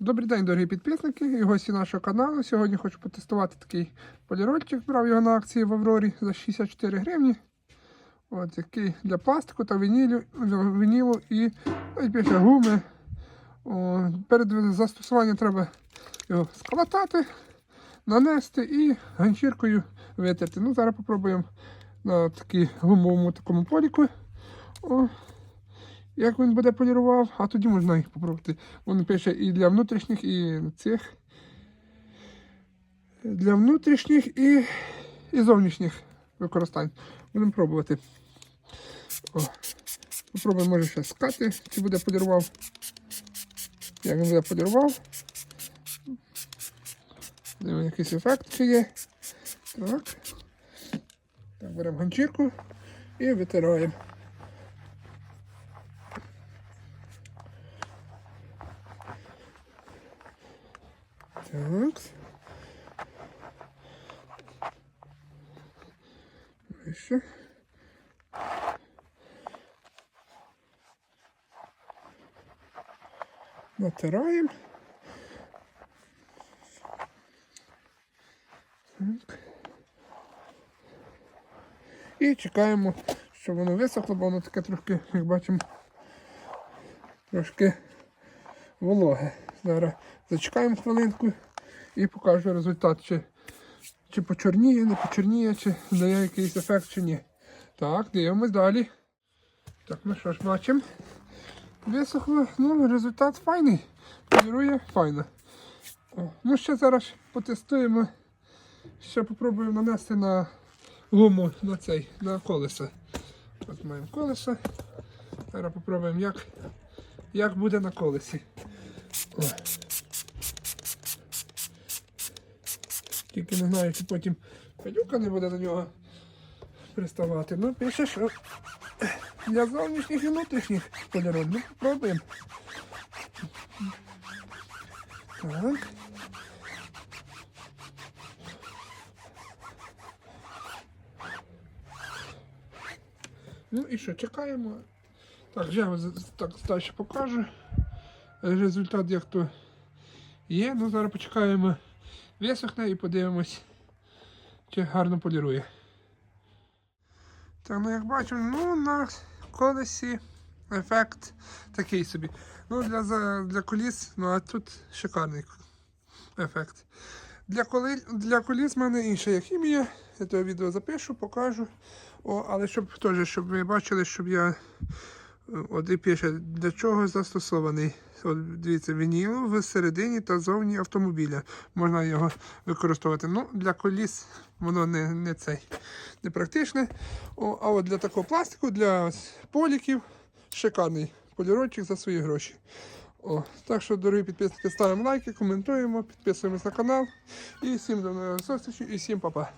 Добрий день, дорогі підписники і гості нашого каналу. Сьогодні хочу потестувати такий полірольчик. Брав його на акції в Аврорі за 64 гривні. От який для пластику та вінілю, вінілу і навіть більше гуми. О, перед застосуванням треба його сколотати, нанести і ганчіркою витерти. Ну, зараз попробуємо на такій гумовому такому поліку. О, як він буде полірував, а тоді можна їх попробувати. Він пише і для внутрішніх, і цих. Для внутрішніх і, і зовнішніх використань. Будемо пробувати. О. Попробуємо, може ще скати, чи буде полірував. Як він буде полірував. Ефект чи є. Так. Так, беремо ганчірку і витираємо. Так. Вище. Натираємо. І чекаємо, щоб воно висохло, бо воно таке трохи, як бачимо, трошки вологе. Зараз зачекаємо хвилинку і покажу результат, чи, чи почорніє, не почорніє, чи дає якийсь ефект, чи ні. Так, дивимось далі. Так, ну що ж бачимо. Висохло, ну результат файний. Полірує файно. Ну ще зараз потестуємо. Ще попробуємо нанести на гуму на цей, на колеса. От маємо колеса. Зараз попробуємо, як, як буде на колесі. О. Тільки не знаю, чи потім пилюка не буде до нього приставати. Ну, пише, що для зовнішніх і внутрішніх кольорів. Ну, попробуємо. Так. Ну і що, чекаємо. Так, я так далі покажу. Результат як то є. Ну зараз почекаємо висохне і подивимось, чи гарно полірує. Так, ну як бачимо, ну на колесі ефект такий собі. Ну для, для коліс, ну а тут шикарний ефект. Для, коли, для коліс в мене інша є хімія. Я то відео запишу, покажу. О, але щоб теж, щоб ви бачили, щоб я. е, От і пише, для чого застосований. От дивіться, вініл в середині та зовні автомобіля. Можна його використовувати. Ну, для коліс воно не, не цей не практичне. О, а от для такого пластику, для поліків, шикарний полірочок за свої гроші. О, так що, дорогі підписники, ставимо лайки, коментуємо, підписуємось на канал. І всім до нових зустрічей і всім па-па.